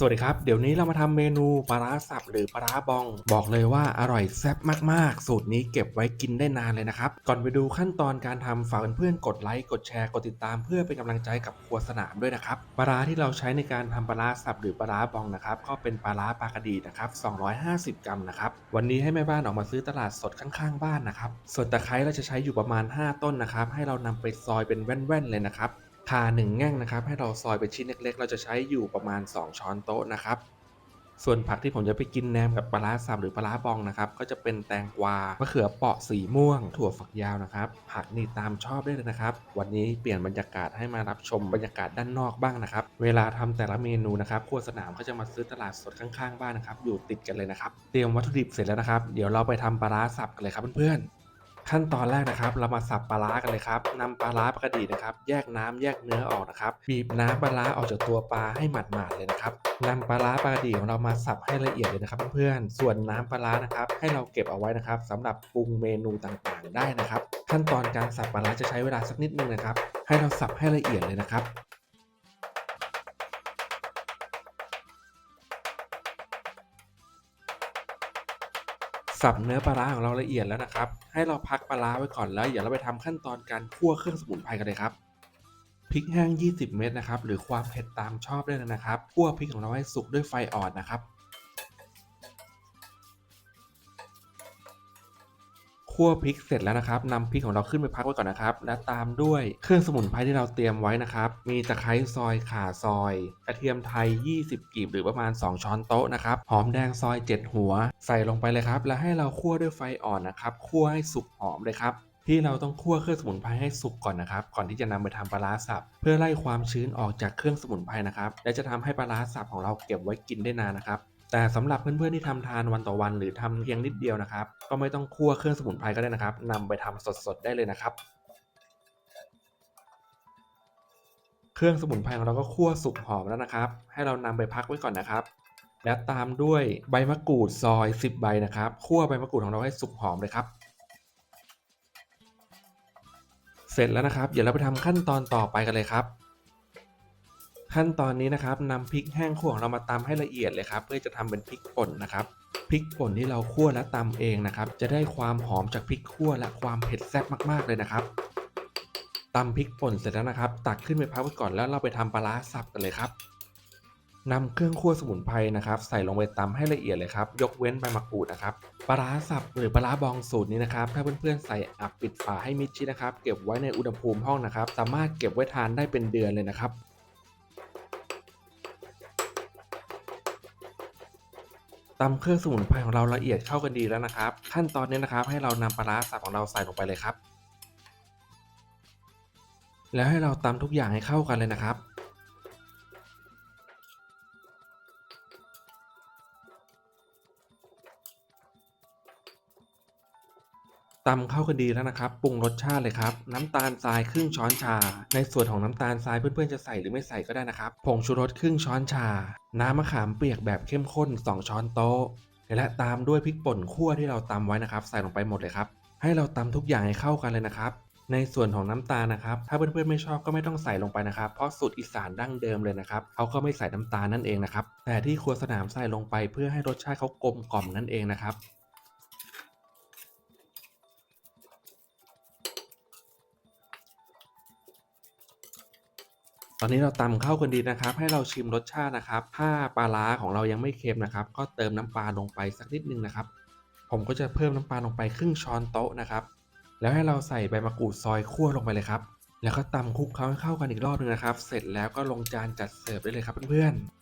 สวัสดีครับ เดี๋ยวนี้เรามาทำเมนูปลาร้าสับหรือปลาร้าบอง บอกเลยว่าอร่อยแซ่บมากๆ สูตรนี้เก็บไว้กินได้นานเลยนะครับ ก่อนไปดูขั้นตอนการทำฝากเพื่อนๆกดไลค์กดแชร์กดติดตามเพื่อเป็นกำลังใจกับครัวสนามด้วยนะครับปลาร้าที่เราใช้ในการทำปลาร้าสับหรือปลาร้าบองนะครับก็เป็นปลาร้าปลากระดีนะครับ 250 กรัมนะครับวันนี้ให้แม่บ้านออกมาซื้อตลาดสดข้างๆ บ้านนะครับส่วนตะไคร้เราจะใช้อยู่ประมาณ 5 ต้นนะครับให้เรานำไปซอยเป็นแว่นๆเลยนะครับ ข่าหนึ่งแง่งนะครับ ให้เราซอยเป็นชิ้นเล็ก ๆ เราจะใช้อยู่ประมาณ 2 ช้อนโต๊ะนะครับ ส่วนผักที่ผมจะไปกินแนมกับปลาร้าสับหรือปลาร้าบองนะครับ ก็จะเป็นแตงกวามะเขือเปราะสีม่วง ถั่วฝักยาวนะครับ ผักนี่ตามชอบได้เลยนะครับ วันนี้เปลี่ยนบรรยากาศให้มารับชมบรรยากาศด้านนอกบ้างนะครับ เวลาทำแต่ละเมนูนะครับครัวสนามก็จะมาซื้อตลาดสดข้างๆบ้านนะครับ อยู่ติดกันเลยนะครับ เตรียมวัตถุดิบเสร็จแล้วนะครับ เดี๋ยวเราไปทำปลาร้าสับกันเลยครับเพื่อนๆ ขั้นตอนแรกนะครับ เรามาสับปลาร้ากันเลยครับนำปลาร้าปกตินะครับ แยกน้ำแยกเนื้อออกนะครับ บีบน้ำปลาร้าออกจากตัวปลาให้หมาดๆเลยนะครับนำปลาร้าปกติของเรามาสับให้ละเอียดเลยนะครับเพื่อนๆส่วนน้ำปลาร้านะครับ ให้เราเก็บเอาไว้นะครับสำหรับปรุงเมนูต่างๆ ได้นะครับ ขั้นตอนการสับปลาร้าจะใช้เวลาสักนิดนึงนะครับ ให้เราสับให้ละเอียดเลยนะครับ สับเนื้อปลาร้าของเราละเอียดแล้วนะครับ ให้เราพักปลาร้าไว้ก่อนแล้วอย่าเราไปทำขั้นตอนการคั่วเครื่องสมุนไพรกันเลยครับพริกแห้ง 20 เม็ดนะครับ หรือความเผ็ดตามชอบได้เลยนะครับ คั่วพริกของเราให้สุกด้วยไฟอ่อนนะครับ คั่วพริกเสร็จแล้วนะครับนำพริกของเราขึ้นไปพักไว้ก่อนนะครับ และตามด้วยเครื่องสมุนไพรที่เราเตรียมไว้นะครับ มีตะไคร้ซอยข่าซอยกระเทียมไทย 20กีบหรือประมาณ 2 ช้อนโต๊ะนะครับหอมแดงซอย 7 หัว ใส่ลงไปเลยครับ แล้วให้เราคั่วด้วยไฟอ่อนนะครับคั่วให้สุกหอมเลยครับที่เราต้องคั่วเครื่องสมุนไพรให้สุกก่อนนะครับ ก่อนที่จะนำไปทำปลาร้าสับ เพื่อไล่ความชื้นออกจากเครื่องสมุนไพรนะครับ และจะทำให้ปลาร้าสับของเราเก็บไว้กินได้นานนะครับ แต่สำหรับเพื่อนๆที่ทำทานวันต่อวันหรือทำเพียงนิดเดียวนะครับ ก็ไม่ต้องคั่วเครื่องสมุนไพรก็ได้นะครับนำไปทำสดๆได้เลยนะครับ เครื่องสมุนไพรของเราก็คั่วสุกหอมแล้วนะครับ ให้เรานำไปพักไว้ก่อนนะครับ และตามด้วยใบมะกรูดซอย 10 ใบนะครับคั่วใบมะกรูดของเราให้สุกหอมเลยครับ เสร็จแล้วนะครับ เดี๋ยวเราไปทำขั้นตอนต่อไปกันเลยครับ ขั้นตอนนี้นะครับนำพริกแห้งคั่วของเรามาตำให้ละเอียดเลยครับ เพื่อจะทำเป็นพริกป่นนะครับพริกป่นที่เราคั่วและตำเองนะครับ จะได้ความหอมจากพริกคั่วและความเผ็ดแซ่บมากๆเลยนะครับตำพริกป่นเสร็จแล้วนะครับ ตักขึ้นไปพักไว้ก่อนแล้วเราไปทำปลาสับกันเลยครับนำเครื่องคั่วสมุนไพรนะครับใส่ลงไปตำให้ละเอียดเลยครับ ยกเว้นใบมะกรูดนะครับปลาสับหรือปลาร้าบองสูตรนี้นะครับ ถ้าเพื่อนๆใส่อับปิดฝาให้มิดชิดนะครับ เก็บไว้ในอุณหภูมิห้องนะครับ สามารถเก็บไว้ทานได้เป็นเดือนเลยนะครับ ตำเครื่องสมุนไพรของเราละเอียดเข้ากันดีแล้วนะครับ ขั้นตอนนี้นะครับ ให้เรานำปลาร้าสับของเราใส่ลงไปเลยครับ แล้วให้เราตำทุกอย่างให้เข้ากันเลยนะครับ ตำเข้ากันดีแล้วนะครับ ปรุงรสชาติเลยครับ น้ำตาลทรายครึ่งช้อนชา ในส่วนของน้ำตาลทรายเพื่อนๆจะใส่หรือไม่ใส่ก็ได้นะครับ ผงชูรสครึ่งช้อนชา น้ำมะขามเปียกแบบเข้มข้น 2 ช้อนโต๊ะ และตามด้วยพริกป่นคั่วที่เราตำไว้นะครับ ใส่ลงไปหมดเลยครับ ให้เราตำทุกอย่างให้เข้ากันเลยนะครับ ในส่วนของน้ำตาลนะครับ ถ้าเพื่อนๆไม่ชอบก็ไม่ต้องใส่ลงไปนะครับ เพราะสูตรอีสานดั้งเดิมเลยนะครับเขาก็ไม่ใส่น้ำตาลนั่นเองนะครับ แต่ที่ครัวสนามใส่ลงไปเพื่อให้รสชาติเขากลมกล่อมนั่นเองนะครับ ตอนนี้เราตำเข้ากันดีนะครับ ให้เราชิมรสชาตินะครับ ถ้าปลาร้าของเรายังไม่เค็มนะครับ ก็เติมน้ำปลาลงไปสักนิดนึงนะครับ ผมก็จะเพิ่มน้ำปลาลงไปครึ่งช้อนโต๊ะนะครับ แล้วให้เราใส่ใบมะกรูดซอยคั่วลงไปเลยครับ แล้วก็ตำคลุกเคล้าให้เข้ากันอีกรอบนึงนะครับ เสร็จแล้วก็ลงจานจัดเสิร์ฟได้เลยครับเพื่อนๆ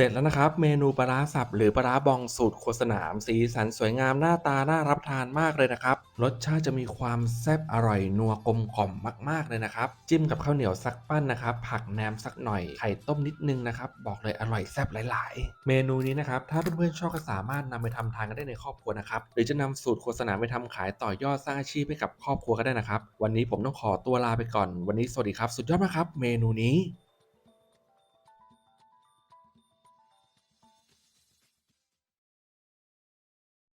ร็จแล้วนะครับเมนูปลาสับหรือปลาบองสูตรโคสนาม สีสันสวยงามหน้าตาน่ารับทานมากเลยนะครับ รสชาติจะมีความแซ่บอร่อยนัวกลมกล่อมมากๆเลยนะครับ จิ้มกับข้าวเหนียวสักปั้นนะครับ ผักแหนมสักหน่อยไข่ต้มนิดนึงนะครับ บอกเลยอร่อยแซ่บหลาย ๆ เมนูนี้นะครับถ้าเพื่อนๆชอบก็สามารถนำไปทำทานกันได้ในครอบครัวนะครับหรือจะนำสูตรโฆษณามไปทำขายต่อยอดสร้างอาชีพให้กับครอบครัวก็ได้นะครับ วันนี้ผมต้องขอตัวลาไปก่อน วันนี้สวัสดีครับ สุดยอดมากครับ เมนูนี้